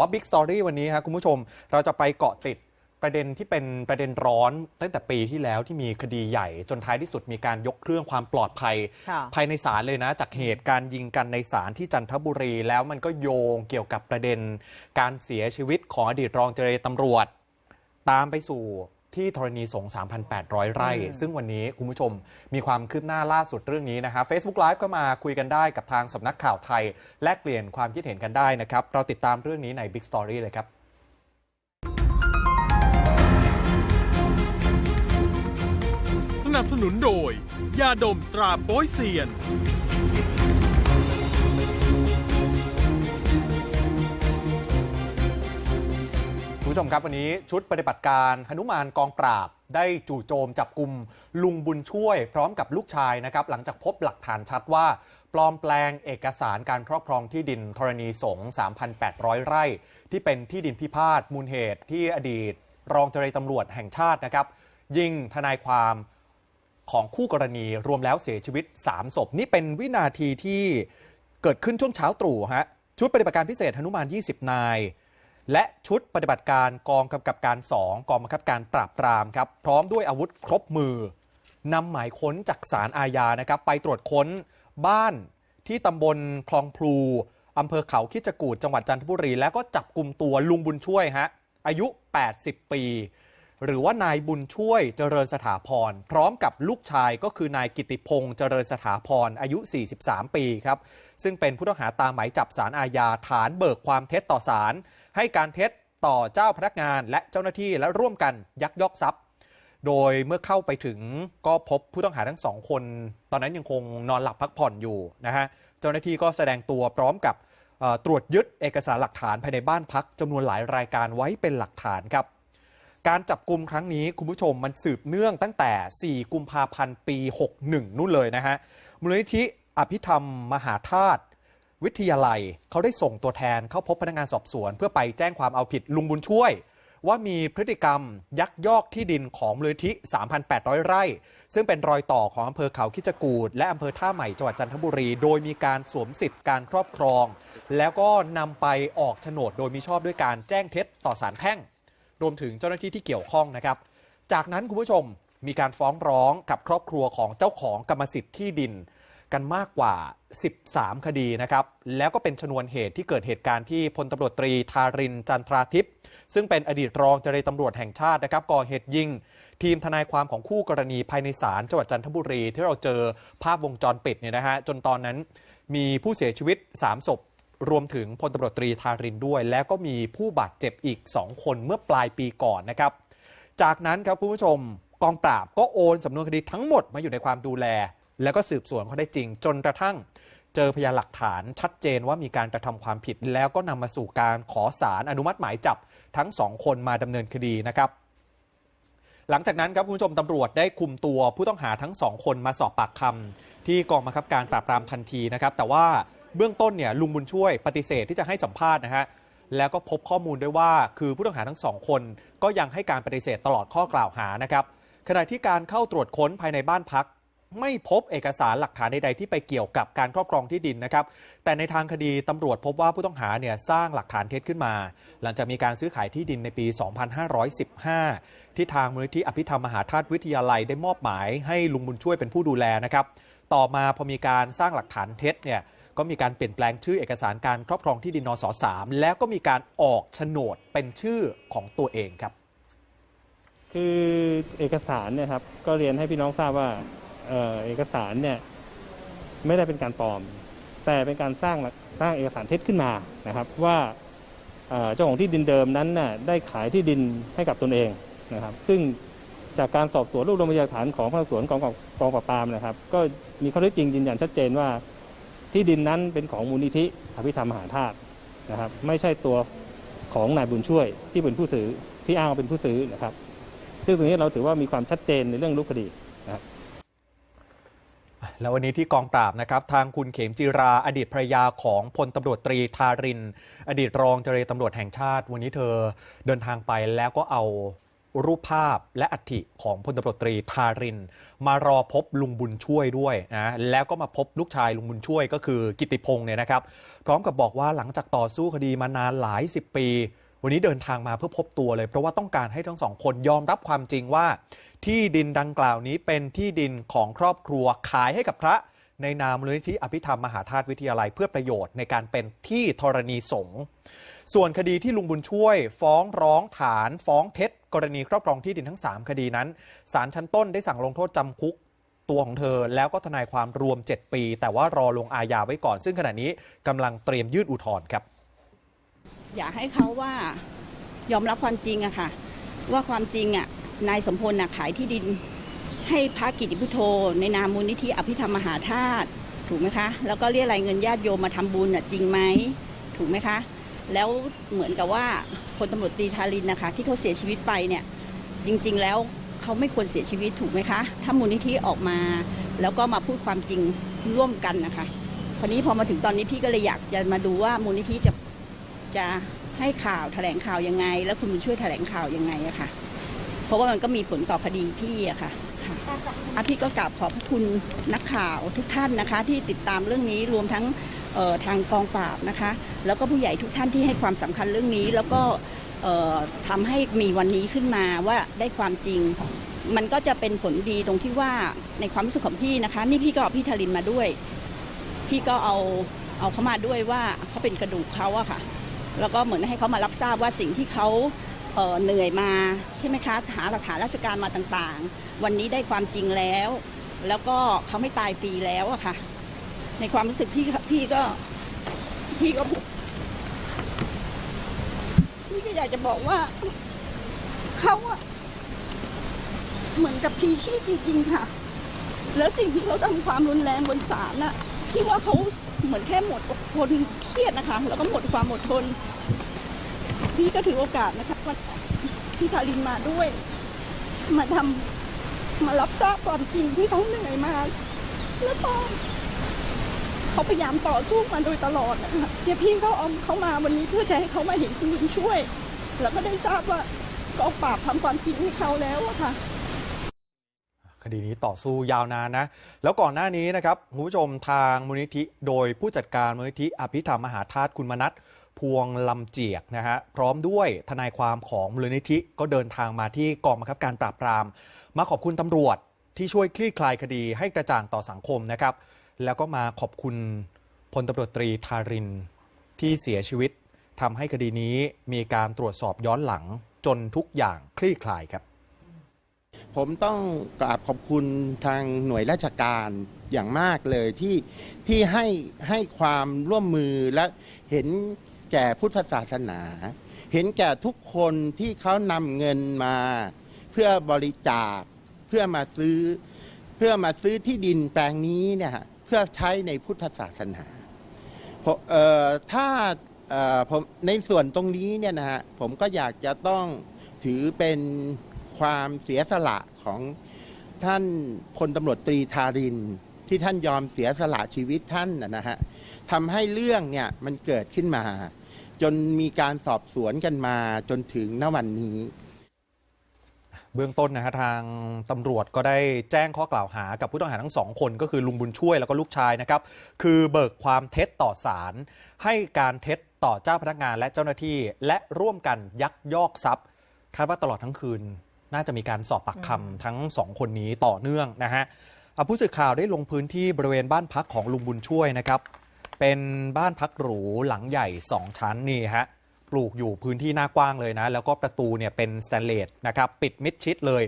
ว่า Big Story วันนี้ครับคุณผู้ชมเราจะไปเกาะติดประเด็นที่เป็นประเด็นร้อนตั้งแต่ปีที่แล้วที่มีคดีใหญ่ จนท้ายที่สุดมีการยกเครื่องความปลอดภัยค่ะภายในศาลเลยนะ จากเหตุการณ์ยิงกันในศาลที่จันทบุรี แล้วมันก็โยงเกี่ยวกับประเด็น การเสียชีวิตของอดีตรองเจรตำรวจ ตามไปสู่ ที่ธรณีสงฆ์3,800 ไร่อืมซึ่งวันนี้คุณผู้ชมมีความคืบหน้าล่าสุดเรื่องนี้นะครับ Facebook Live ก็มาคุยกันได้กับทางสำนักข่าวไทย แลกเปลี่ยนความคิดเห็นกันได้นะครับ เราติดตามเรื่องนี้ใน Big Story เลยครับสนับสนุนโดย ยาดมตราโป้ยเซียน ผู้ชมครับวันนี้ชุดปฏิบัติการหนุมานกองปราบ ได้จู่โจมจับกลุ่มลุงบุญช่วย พร้อมกับลูกชายนะครับ หลังจากพบหลักฐานชัดว่า ปลอมแปลงเอกสารการครอบครองที่ดินธรณีสงฆ์3,800 ไร่ ที่เป็นที่ดินพิพาทมูลเหตุที่อดีต รองเจรตำรวจแห่งชาตินะครับ ยิงทนายความของคู่กรณีรวมแล้วเสียชีวิต 3 ศพ นี่เป็นวินาทีที่เกิดขึ้นช่วงเช้าตรู่ฮะชุดปฏิบัติการพิเศษหนุมาน 20 นาย และชุดปฏิบัติการกองกำกับการ 2 กองบังคับการปราบปรามครับพร้อมด้วยอาวุธครบมือนำหมายค้นจากสารอาญานะครับไปตรวจค้นบ้านที่ตำบลคลองพลูอำเภอเขาคิจกูดจังหวัดจันทบุรี แล้วก็จับกลุ่มตัวลุงบุญช่วยฮะอายุ 80 ปี หรือว่านายบุญช่วยเจริญสถาพร พร้อมกับลูกชายก็คือนายกิติพงษ์เจริญสถาพร อายุ 43 ปีครับ ซึ่งเป็นผู้ต้องหาตามหมายจับสารอาญาฐานเบิกความเท็จต่อศาล ให้การเท็จต่อเจ้าพนักงานและเจ้าหน้าที่และร่วมกันยักยอกทรัพย์ โดยเมื่อเข้าไปถึงก็พบผู้ต้องหาทั้งสองคน ตอนนั้นยังคงนอนหลับพักผ่อนอยู่นะฮะเจ้าหน้าที่ก็แสดงตัวพร้อมกับตรวจยึดเอกสารหลักฐานภายในบ้านพักจำนวนหลายรายการไว้เป็นหลักฐานครับ การจับกลุ่มครั้งนี้คุณผู้ชมมันสืบเนื่องตั้งแต่ 4 กุมภาพันธ์ปี 61 นู่นเลยนะฮะมูลนิธิอภิธรรมมหาธาตุ วิทยาลัยเขาได้ส่งตัวแทนเข้าพบพนักงานสอบสวน เพื่อไปแจ้งความเอาผิดลุงบุญช่วย ว่ามีพฤติกรรมยักยอกที่ดินของมูลนิธิ 3,800 ไร่ ซึ่งเป็นรอยต่อของอำเภอเขาคิจกูดและอำเภอท่าใหม่จังหวัดจันทบุรี โดยมีการสวมสิทธิ์การครอบครอง แล้วก็นำไปออกโฉนดโดยมีชอบด้วยการแจ้งเท็จต่อศาลแพ่ง รวมถึงเจ้าหน้าที่ที่เกี่ยวข้องนะครับ จากนั้นคุณผู้ชมมีการฟ้องร้องกับครอบครัวของเจ้าของกรรมสิทธิ์ที่ดิน กันมากกว่า 13 คดีนะครับ แล้วก็เป็นชนวนเหตุที่เกิดเหตุการณ์ที่พลตำรวจตรีทารินจันทราทิพย์ซึ่งเป็นอดีตรองเจรตำรวจแห่งชาตินะครับก่อเหตุยิง ทีมทนายความของคู่กรณีภายในศาลจังหวัดจันทบุรี ที่เราเจอภาพวงจรปิดเนี่ยนะฮะจนตอนนั้นมีผู้เสียชีวิต 3 ศพ รวมถึงพลตำรวจตรีทารินด้วย แล้วก็มีผู้บาดเจ็บอีก 2 คนเมื่อปลายปีก่อนนะครับ จากนั้นครับคุณผู้ชมกองปราบก็โอนสำนวนคดีทั้งหมดมาอยู่ในความดูแล แล้วก็สืบสวนเขาได้จริง จนกระทั่งเจอพยานหลักฐานชัดเจนว่ามีการกระทำความผิด แล้วก็นำมาสู่การขอสารอนุมัติหมายจับทั้งสองคนมาดำเนินคดีนะครับ หลังจากนั้นครับคุณผู้ชมตำรวจได้คุมตัวผู้ต้องหาทั้งสองคนมาสอบปากคำที่กองบังคับการปราบปรามทันทีนะครับ แต่ว่าเบื้องต้นเนี่ยลุงบุญช่วยปฏิเสธที่จะให้สัมภาษณ์นะฮะแล้วก็พบข้อมูลด้วยว่า คือผู้ต้องหาทั้งสองคนก็ยังให้การปฏิเสธตลอดข้อกล่าวหานะครับขณะที่การเข้าตรวจค้นภายในบ้านพัก ไม่พบเอกสารหลักฐานใดๆที่ไปเกี่ยวกับการครอบครองที่ดินนะครับ แต่ในทางคดีตำรวจพบว่าผู้ต้องหาเนี่ยสร้างหลักฐานเท็จขึ้นมา หลังจากมีการซื้อขายที่ดินในปี 2515 ที่ทางมูลนิธิอภิธรรมมหาธาตุวิทยาลัยได้มอบหมายให้ลุงบุญช่วยเป็นผู้ดูแลนะครับ ต่อมาพอมีการสร้างหลักฐานเท็จเนี่ยก็มีการเปลี่ยนแปลงชื่อเอกสารการครอบครองที่ดินนส3แล้วก็มีการออกโฉนดเป็นชื่อของตัวเองครับ คือเอกสารเนี่ยครับก็เรียนให้พี่น้องทราบว่า เออเอกสารเนี่ยไม่ได้เป็นการปลอม แต่เป็นการสร้างสร้างเอกสารเท็จขึ้นมานะครับ ว่าเจ้าของที่ดินเดิมนั้นน่ะได้ขายที่ดินให้กับตนเองนะครับ ซึ่งจากการสอบสวนรวบรวมพยานหลักฐานของพนักงานสวนกองกองปราบปรามนะครับ ก็มีข้อเท็จจริงยืนยันชัดเจนว่าที่ดินนั้นเป็นของมูลนิธิอภิธรรมมหาธาตุนะครับ ไม่ใช่ตัวของนายบุญช่วยที่เป็นผู้ซื้อที่อ้างว่าเป็นผู้ซื้อนะครับ ซึ่งตรงนี้เราถือว่ามีความชัดเจนในเรื่องรูปคดี แล้ววันนี้ที่กองปราบนะครับ ทางคุณเขมจิราอดีตภรรยาของพลตำรวจตรีทาริน อดีตรองเจรตำรวจแห่งชาติ วันนี้เธอเดินทางไปแล้วก็เอารูปภาพและอัฐิของพลตำรวจตรีทาริน มารอพบลุงบุญช่วยด้วยนะแล้วก็มาพบลูกชายลุงบุญช่วยก็คือกิติพงศ์เนี่ยนะครับ พร้อมกับบอกว่าหลังจากต่อสู้คดีมานานหลายสิบปี วันนี้เดินทางมาเพื่อพบตัวเลย เพราะว่าต้องการให้ทั้งสองคนยอมรับความจริงว่า ที่ดินดังกล่าวนี้เป็นที่ดินของครอบครัวขายให้กับพระ ในนามมูลนิธิอภิธรรมมหาธาตุวิทยาลัยเพื่อประโยชน์ในการเป็นที่ธรณีสงฆ์ส่วนคดีที่ลุงบุญช่วย ฟ้องร้องฐานฟ้องเท็จ กรณีครอบครองที่ดินทั้ง 3 คดีนั้นศาลชั้นต้นได้สั่งลงโทษจำคุกตัวของเธอแล้วก็ทนายความรวม 7 ปี แต่ว่ารอลงอาญาไว้ก่อน ซึ่งขณะนี้กำลังเตรียมยื่นอุทธรณ์ครับ อยากให้เขาว่ายอมรับความจริงอะค่ะ ว่าความจริงอะนายสมพลน่ะขายที่ดิน ให้พระกิติพุทโธ ในนามมูลนิธิอภิธรรมมหาธาตุถูกไหมคะ แล้วก็เรียกรายเงินญาติโยมมาทำบุญน่ะจริงไหมถูกไหมคะ แล้วเหมือนกับว่าพลตำรวจตรีธารินนะคะ ที่เขาเสียชีวิตไปเนี่ยจริง ๆ แล้วเขาไม่ควรเสียชีวิตถูกไหมคะ ถ้ามูลนิธิออกมา แล้วก็มาพูดความจริงร่วมกันนะคะคราวนี้พอมาถึงตอนนี้พี่ก็เลยอยากจะมาดูว่ามูลนิธิจะ จะให้ข่าวแถลงข่าวยังไง แล้วคุณบุญช่วยแถลงข่าวยังไงอะค่ะ เพราะว่ามันก็มีผลต่อคดีพี่อะค่ะค่ะอาพี่ก็กราบขอบพระคุณนักข่าวทุกท่านนะคะ ที่ติดตามเรื่องนี้รวมทั้งออทางกองปราบนะคะ แล้วก็ผู้ใหญ่ทุกท่านที่ให้ความสำคัญเรื่องนี้ แล้วก็เอ่อทำให้มีวันนี้ขึ้นมาว่าได้ความจริง มันก็จะเป็นผลดีตรงที่ว่าในความรู้สึกของพี่นะคะ นี่พี่ก็เอาพี่ธรินมาด้วย พี่ก็เอาเอาเขามาด้วยว่าเขาเป็นกระดูกเขาอะค่ะ แล้วก็เหมือนให้เขามารับทราบว่าสิ่งที่เขาเเหนื่อยมาใช่ไหมคะหาหลักฐานราชการมาต่างๆ วันนี้ได้ความจริงแล้ว แล้วก็เขาไม่ตายฟรีแล้วอะค่ะ ในความรู้สึกพี่พี่ก็พี่ก็พี่ก็อยากจะบอกว่าเขาอะเหมือนกับพีชีพจริง ๆ ค่ะ แล้วสิ่งที่เขาทำความรุนแรงบนศาลน่ะที่ว่าเขา เหมือนแค่หมดอดทนเครียดนะคะ แล้วก็หมดความอดทน พี่ก็ถือโอกาสนะคะว่าพี่ทารินมาด้วย มาทำมารับทราบความจริงที่เขาเหนื่อยมาแล้วก็เขาพยายามต่อสู้มาโดยตลอดนะคะเดี๋ยวพี่เขาเอาเขามาวันนี้เพื่อจะให้เขามาเห็นคุณบุญช่วย แล้วก็ได้ทราบว่ากองปราบทำความจริงให้เขาแล้วอะค่ะ คดีนี้ต่อสู้ยาวนานนะ แล้วก่อนหน้านี้นะครับคุณผู้ชมทางมูลนิธิโดยผู้จัดการมูลนิธิอภิธรรมมหาธาตุคุณมนัทพวงลำเจียกนะฮะพร้อมด้วยทนายความของมูลนิธิก็เดินทางมาที่กองบังคับการปราบปราม มาขอบคุณตำรวจที่ช่วยคลี่คลายคดีให้กระจ่างต่อสังคมนะครับ แล้วก็มาขอบคุณพลตำรวจตรีทารินที่เสียชีวิตทำให้คดีนี้มีการตรวจสอบย้อนหลังจนทุกอย่างคลี่คลายครับ ผมต้องกราบขอบคุณทางหน่วยราชการอย่างมากเลยที่ที่ให้ให้ความร่วมมือและเห็นแก่พุทธศาสนา เห็นแก่ทุกคนที่เขานำเงินมา เพื่อบริจาคเพื่อมาซื้อ เพื่อมาซื้อที่ดินแปลงนี้เนี่ยเพื่อใช้ในพุทธศาสนาผมเอ่อถ้าเอ่อผมในส่วนตรงนี้เนี่ยนะฮะผมก็อยากจะต้องถือเป็น ความเสียสละของท่านพลตำรวจตรีทาริน ที่ท่านยอมเสียสละชีวิตท่านนะฮะทำให้เรื่องเนี่ยมันเกิดขึ้นมา จนมีการสอบสวนกันมาจนถึงณวันนี้เบื้องต้นนะฮะทางตำรวจก็ได้แจ้งข้อกล่าวหากับผู้ต้องหาทั้งสองคนก็คือลุงบุญช่วยแล้วก็ลูกชายนะครับ คือเบิกความเท็จต่อศาลให้การเท็จต่อเจ้าพนักงานและเจ้าหน้าที่ และร่วมกันยักยอกทรัพย์คาดว่าตลอดทั้งคืน น่าจะมีการสอบปากคำทั้งสองคนนี้ต่อเนื่องนะฮะอะผู้สื่อข่าวได้ลงพื้นที่บริเวณบ้านพักของลุงบุญช่วยนะครับ เป็นบ้านพักหรูหลังใหญ่ 2 ชั้นนี่ฮะปลูกอยู่พื้นที่หน้ากว้างเลยนะ แล้วก็ประตูเนี่ยเป็นสแตนเลสนะครับปิดมิดชิดเลย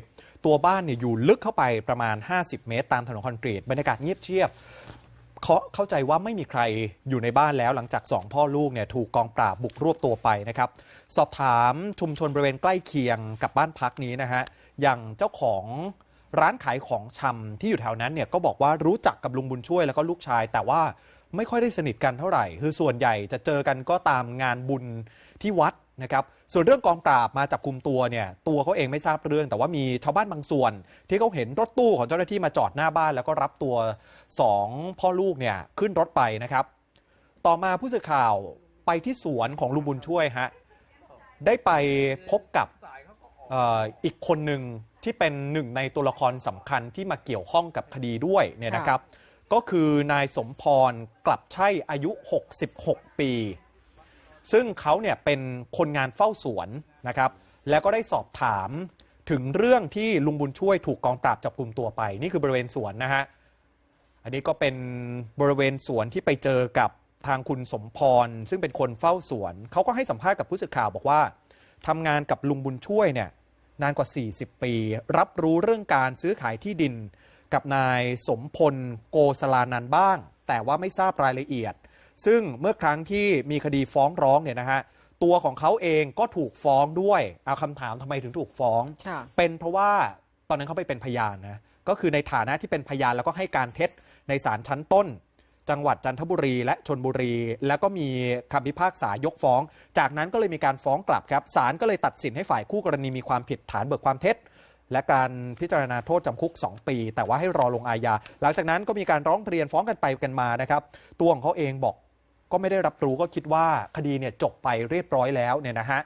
ตัวบ้านเนี่ยอยู่ลึกเข้าไปประมาณ 50 เมตร ตามถนนคอนกรีตบรรยากาศเงียบเชียบ เขาเข้าใจว่าไม่มีใครอยู่ในบ้านแล้วหลังจากสองพ่อลูกเนี่ยถูกกองปราบบุกรวบตัวไปนะครับ สอบถามชุมชนบริเวณใกล้เคียงกับบ้านพักนี้นะฮะอย่างเจ้าของร้านขายของชำที่อยู่แถวนั้นเนี่ยก็บอกว่ารู้จักกับลุงบุญช่วยแล้วก็ลูกชาย แต่ว่า ไม่ค่อยได้สนิทกันเท่าไหร่ คือส่วนใหญ่จะเจอกันก็ตามงานบุญที่วัดนะครับ ส่วนเรื่องกองปราบมาจับกลุ่มตัวเนี่ยตัวเขาเองไม่ทราบเรื่อง แต่ว่ามีชาวบ้านบางส่วน ที่เขาเห็นรถตู้ของเจ้าหน้าที่มาจอดหน้าบ้าน แล้วก็รับตัวสองพ่อลูกเนี่ยขึ้นรถไปนะครับ ต่อมาผู้สื่อข่าวไปที่สวนของลุงบุญช่วยฮะได้ไปพบกับอีกคนหนึ่งที่เป็นหนึ่งในตัวละครสำคัญที่มาเกี่ยวข้องกับคดีด้วยเนี่ยนะครับ ก็คือนายสมพรกลับใช่อายุ 66 ปี ซึ่งเขาเนี่ยเป็นคนงานเฝ้าสวนนะครับ แล้วก็ได้สอบถามถึงเรื่องที่ลุงบุญช่วยถูกกองปราบจับกลุ่มตัวไป นี่คือบริเวณสวนนะฮะ อันนี้ก็เป็นบริเวณสวนที่ไปเจอกับทางคุณสมพร ซึ่งเป็นคนเฝ้าสวน เขาก็ให้สัมภาษณ์กับผู้สื่อข่าวบอกว่าทำงานกับลุงบุญช่วยเนี่ยนานกว่า 40 ปี รับรู้เรื่องการซื้อขายที่ดิน กับนายสมพลโกสลานันท์บ้าง แต่ว่าไม่ทราบรายละเอียด ซึ่งเมื่อครั้งที่มีคดีฟ้องร้องเนี่ยนะฮะตัวของเขาเองก็ถูกฟ้องด้วยเอาคำถามทำไมถึงถูกฟ้องค่ะเป็นเพราะว่าตอนนั้นเขาไปเป็นพยานนะก็คือในฐานะที่เป็นพยานแล้วก็ให้การเท็จในศาลชั้นต้น จังหวัดจันทบุรีและชนบุรี แล้วก็มีคำพิพากษายกฟ้อง จากนั้นก็เลยมีการฟ้องกลับครับศาลก็เลยตัดสินให้ฝ่ายคู่กรณีมีความผิดฐานเบิกความเท็จ และการพิจารณาโทษจำคุก 2 ปี แต่ว่าให้รอลงอาญาหลังจากนั้นก็มีการร้องเรียนฟ้องกันไปกันมานะครับ ตัวของเขาเองบอกก็ไม่ได้รับรู้ก็คิดว่าคดีเนี่ยจบไปเรียบร้อยแล้วเนี่ยนะฮะ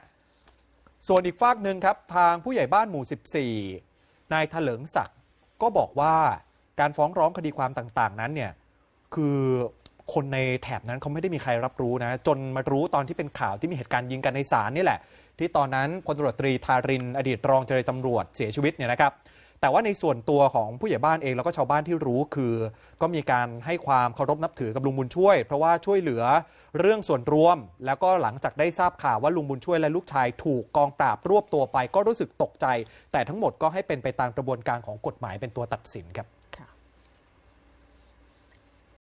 ส่วนอีกฝากหนึ่งครับ ทางผู้ใหญ่บ้านหมู่ 14 นายเถลิงศักดิ์ก็บอกว่าการฟ้องร้องคดีความต่างๆ นั้นเนี่ยคือ คนในแถบนั้นเขาไม่ได้มีใครรับรู้นะ จนมารู้ตอนที่เป็นข่าวที่มีเหตุการณ์ยิงกันในศาลนี่แหละ ที่ตอนนั้นพลตำรวจตรีธาริน อดีตรองเจรตำรวจเสียชีวิตเนี่ยนะครับแต่ว่าในส่วนตัวของผู้ใหญ่บ้านเองแล้วก็ชาวบ้านที่รู้คือ ก็มีการให้ความเคารพนับถือกับลุงบุญช่วย เพราะว่าช่วยเหลือเรื่องส่วนรวม แล้วก็หลังจากได้ทราบข่าวว่าลุงบุญช่วยและลูกชายถูกกองปราบรวบตัวไป ก็รู้สึกตกใจ แต่ทั้งหมดก็ให้เป็นไปตามกระบวนการของกฎหมายเป็นตัวตัดสินครับ